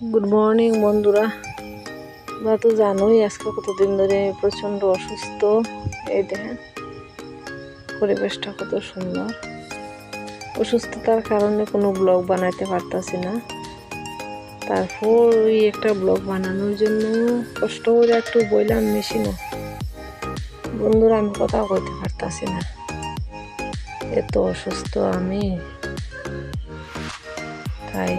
Good morning বন্ধুরা। তোমরা তো জানোই আজকে কতদিন ধরে আমি প্রচণ্ড অসুস্থ। এই দেখেন, পরিবেশটা কত সুন্দর। অসুস্থতার কারণে কোনো ব্লগ বানাইতে পারতাছি না। তারপর ওই একটা ব্লগ বানানোর জন্য কষ্ট করে একটু বইলাম মেশিনও বন্ধুরা, আমি কথাও কইতে পারতাছি না। এত অসুস্থ আমি। তাই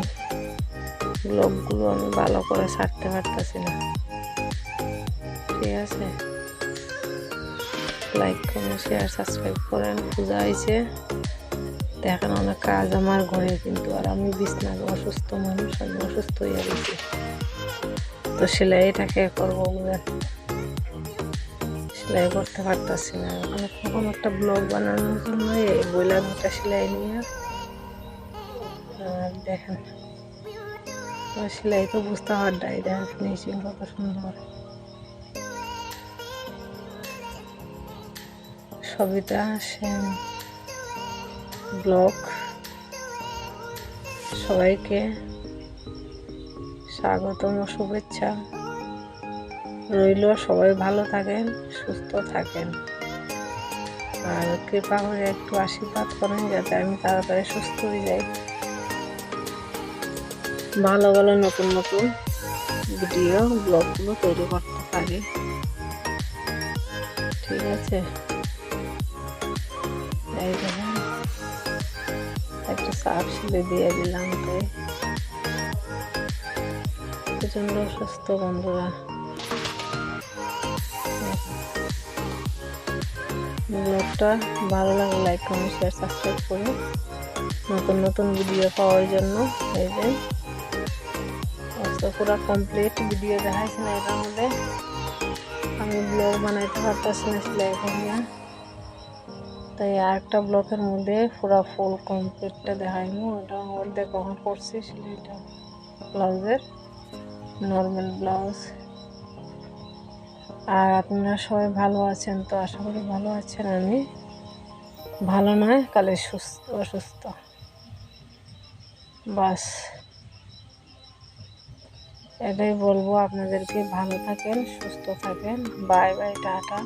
ব্লগগুলো আমি ভালো করে ছাড়তে পারতেছি না। ঠিক আছে? লাইক কমেন্ট শেয়ার সাবস্ক্রাইব করেন, পূজা হয়েছে। দেখেন অনেক কাজ আমার ঘরে, কিন্তু আর আমি বিছনা অসুস্থ মানুষ, আমি অসুস্থ হয়ে গেছি। তো সেলাইটাকে করব বুঝলেন সেলাই করতে পারতাছি না। এখন কখন একটা ব্লগ বানানোর জন্য এই বইলাম সেলাই নিয়ে। আর দেখেন। সেলাই তো বুঝতে পারডাই দেখেন ফিনিশিং কত সুন্দর। সবিতা সেন ব্লগ সবাইকে স্বাগতম, শুভেচ্ছা। রইল, সবাই ভালো থাকেন, সুস্থ থাকেন। আর কৃপা করে একটু আশীর্বাদ করেন যাতে আমি তাড়াতাড়ি সুস্থ হয়ে যাই। ভালো ভালো নতুন নতুন ভিডিও, ব্লগগুলো তৈরি করতে পারি। ঠিক আছে? একটু সাপ শিলে দিয়ে দিলাম তাই প্রচণ্ড সুস্থ বন্ধুরা। ব্লগটা ভালো লাগলে লাইক কমেন্ট শেয়ার সাবস্ক্রাইব করে নতুন নতুন ভিডিও পাওয়ার জন্য এই যে। পুরো কমপ্লিট ভিডিও দেখাইছি না এটার মধ্যে। আমি ব্লগ বানাইতে পারতেছি না সেলাই তাই একটা ব্লকের মধ্যে পুরো ফুল কমপ্লিটটা দেখাইমু। ওটা মধ্যে কখন করছি সেলাইটা ব্লাউজের নর্মাল ব্লাউজ আর আপনারা সবাই ভালো আছেন তো? আশা করি ভালো আছেন আমি। ভালো নয় কালে সুস্থ, অসুস্থ। বাস। এটাই বলব আপনাদেরকে ভালো থাকেন সুস্থ থাকেন। Bye bye tata.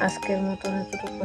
আজকের মতন এতটুকু